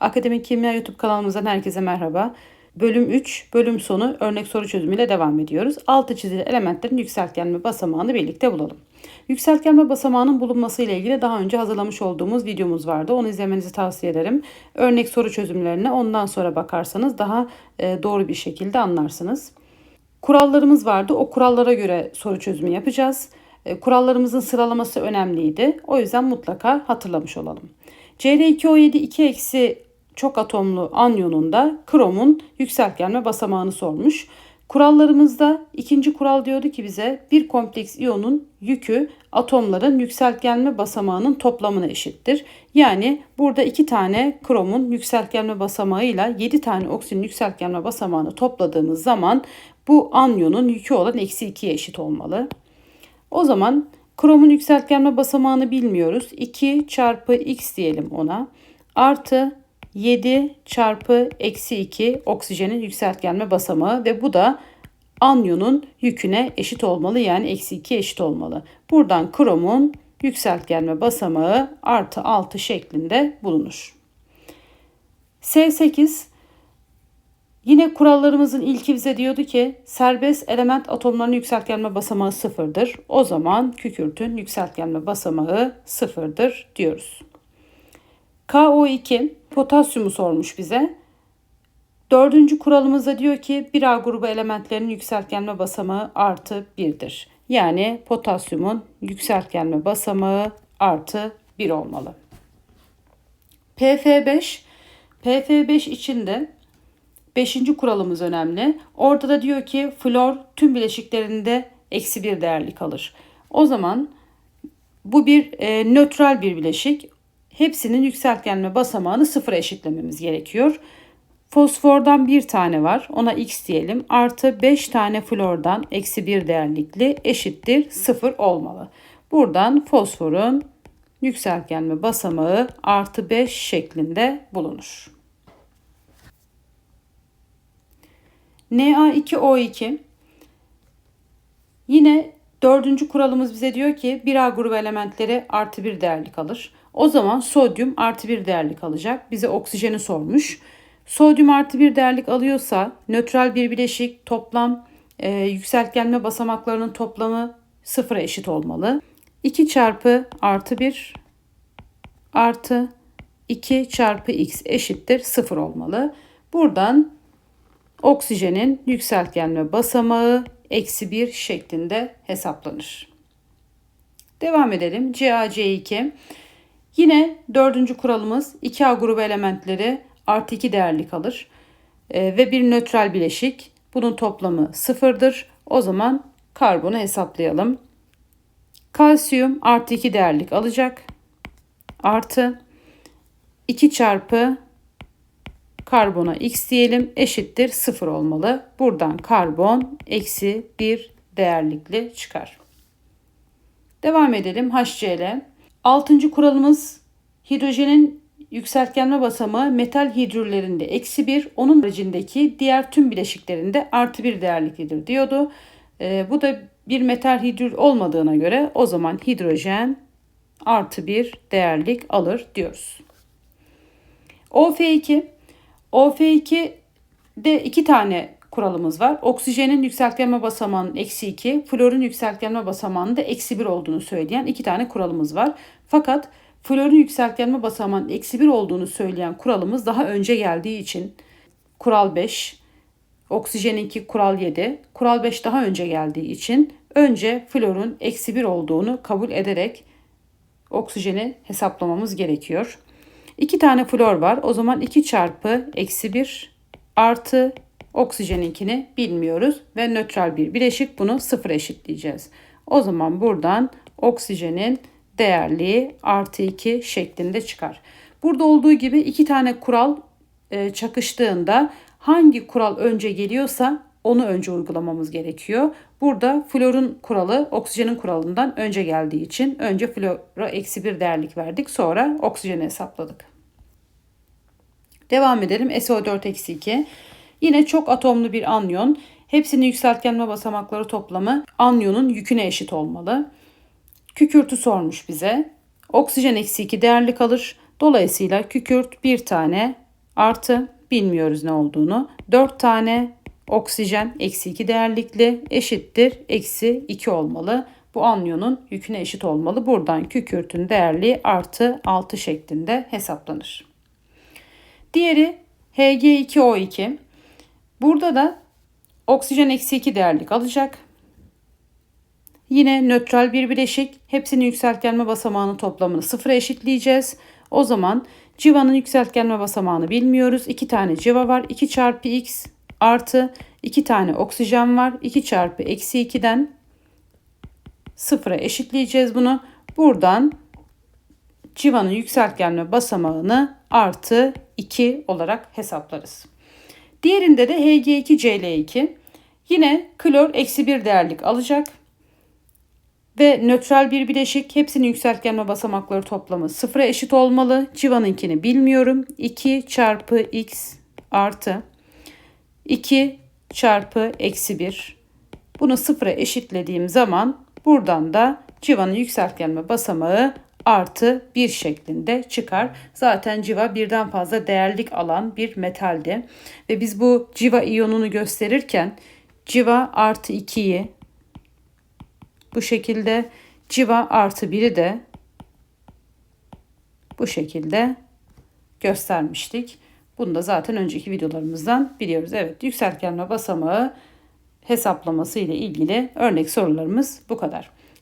Akademik Kimya YouTube kanalımızdan herkese merhaba. Bölüm 3, bölüm sonu örnek soru çözümüyle devam ediyoruz. Altı çizili elementlerin yükseltgenme basamağını birlikte bulalım. Yükseltgenme basamağının bulunması ile ilgili daha önce hazırlamış olduğumuz videomuz vardı. Onu izlemenizi tavsiye ederim. Örnek soru çözümlerine ondan sonra bakarsanız daha e, doğru bir şekilde anlarsınız. Kurallarımız vardı. O kurallara göre soru çözümü yapacağız. E, Kurallarımızın sıralaması önemliydi. O yüzden mutlaka hatırlamış olalım. Cr2O7 2 eksi çok atomlu anyonunda kromun yükseltgenme basamağını sormuş. Kurallarımızda ikinci kural diyordu ki bize bir kompleks iyonun yükü atomların yükseltgenme basamağının toplamına eşittir. Yani burada iki tane kromun yükseltgenme basamağıyla 7 tane oksijenin yükseltgenme basamağını topladığımız zaman bu anyonun yükü olan eksi 2'ye eşit olmalı. O zaman kromun yükseltgenme basamağını bilmiyoruz. 2 çarpı x diyelim ona. Artı 7 çarpı eksi 2 oksijenin yükseltgenme basamağı ve bu da anyonun yüküne eşit olmalı yani eksi 2 eşit olmalı. Buradan kromun yükseltgenme basamağı artı 6 şeklinde bulunur. S8 Yine kurallarımızın ilki bize diyordu ki serbest element atomlarının yükseltgenme basamağı sıfırdır. O zaman kükürtün yükseltgenme basamağı sıfırdır diyoruz. KO2 potasyumu sormuş bize. Dördüncü kuralımızda diyor ki 1A grubu elementlerinin yükseltgenme basamağı artı 1'dir. Yani potasyumun yükseltgenme basamağı artı 1 olmalı. PF5 PF5 içinde Beşinci kuralımız önemli. Orada da diyor ki flor tüm bileşiklerinde eksi bir değerli kalır. O zaman bu bir e, nötral bir bileşik. Hepsinin yükseltgenme basamağını sıfıra eşitlememiz gerekiyor. Fosfordan bir tane var. Ona x diyelim. Artı 5 tane flordan eksi bir değerlikli eşittir sıfır olmalı. Buradan fosforun yükseltgenme basamağı artı 5 şeklinde bulunur. Na2O2 yine dördüncü kuralımız bize diyor ki 1A grubu elementleri artı bir değerli kalır. O zaman sodyum artı bir değerlik alacak. Bize oksijeni sormuş. Sodyum artı bir değerlik alıyorsa nötral bir bileşik toplam e, yükseltgenme basamaklarının toplamı sıfıra eşit olmalı. 2 çarpı artı 1 artı 2 çarpı x eşittir 0 olmalı. Buradan oksijenin yükseltgenme basamağı eksi 1 şeklinde hesaplanır. Devam edelim. CaC2. Yine dördüncü kuralımız 2A grubu elementleri artı 2 değerli kalır. E, ve bir nötral bileşik. Bunun toplamı sıfırdır. O zaman karbonu hesaplayalım. Kalsiyum artı 2 değerlik alacak. Artı 2 çarpı karbona x diyelim eşittir 0 olmalı. Buradan karbon eksi 1 değerlikli çıkar. Devam edelim HCl. Altıncı kuralımız hidrojenin yükseltgenme basamağı metal hidrürlerinde eksi 1, onun haricindeki diğer tüm bileşiklerinde artı 1 değerliklidir diyordu. E, bu da bir metal hidrür olmadığına göre o zaman hidrojen artı 1 değerlik alır diyoruz. OF2 OF2'de iki tane kuralımız var. Oksijenin yükseltgenme basamağının eksi 2, florun yükseltgenme basamağının da eksi 1 olduğunu söyleyen iki tane kuralımız var. Fakat florun yükseltgenme basamağının eksi 1 olduğunu söyleyen kuralımız daha önce geldiği için kural 5, oksijeninki kural 7, kural 5 daha önce geldiği için önce florun eksi 1 olduğunu kabul ederek oksijeni hesaplamamız gerekiyor. 2 tane flor var. O zaman 2 çarpı eksi 1 artı oksijeninkini bilmiyoruz. Ve nötral bir bileşik bunu sıfır eşitleyeceğiz. O zaman buradan oksijenin değerliği artı 2 şeklinde çıkar. Burada olduğu gibi iki tane kural e, çakıştığında hangi kural önce geliyorsa onu önce uygulamamız gerekiyor. Burada florun kuralı oksijenin kuralından önce geldiği için önce flora eksi bir değerlik verdik. Sonra oksijeni hesapladık. Devam edelim. SO4-2. Yine çok atomlu bir anyon. Hepsinin yükseltgenme basamakları toplamı anyonun yüküne eşit olmalı. Kükürtü sormuş bize. Oksijen eksi 2 değerli kalır. Dolayısıyla kükürt bir tane artı bilmiyoruz ne olduğunu. 4 tane oksijen eksi 2 değerlikli eşittir eksi 2 olmalı. Bu anyonun yüküne eşit olmalı. Buradan kükürtün değerli artı 6 şeklinde hesaplanır. Diğeri Hg2O2. Burada da oksijen eksi 2 değerlik alacak. Yine nötral bir bileşik. Hepsinin yükseltgenme basamağının toplamını sıfıra eşitleyeceğiz. O zaman civanın yükseltgenme basamağını bilmiyoruz. 2 tane civa var. 2 çarpı x artı 2 tane oksijen var. 2 çarpı eksi 2'den sıfıra eşitleyeceğiz bunu. Buradan civanın yükseltgenme basamağını artı 2 olarak hesaplarız. Diğerinde de Hg2Cl2 yine klor eksi 1 değerlik alacak ve nötral bir bileşik hepsinin yükseltgenme basamakları toplamı sıfıra eşit olmalı. Civanınkini bilmiyorum. 2 çarpı x artı 2 çarpı eksi 1. Bunu sıfıra eşitlediğim zaman buradan da civanın yükseltgenme basamağı artı 1 şeklinde çıkar. Zaten civa birden fazla değerlik alan bir metaldi. Ve biz bu civa iyonunu gösterirken civa artı 2'yi bu şekilde civa artı 1'i de bu şekilde göstermiştik. Bunu da zaten önceki videolarımızdan biliyoruz. Evet yükseltgenme basamağı hesaplaması ile ilgili örnek sorularımız bu kadar.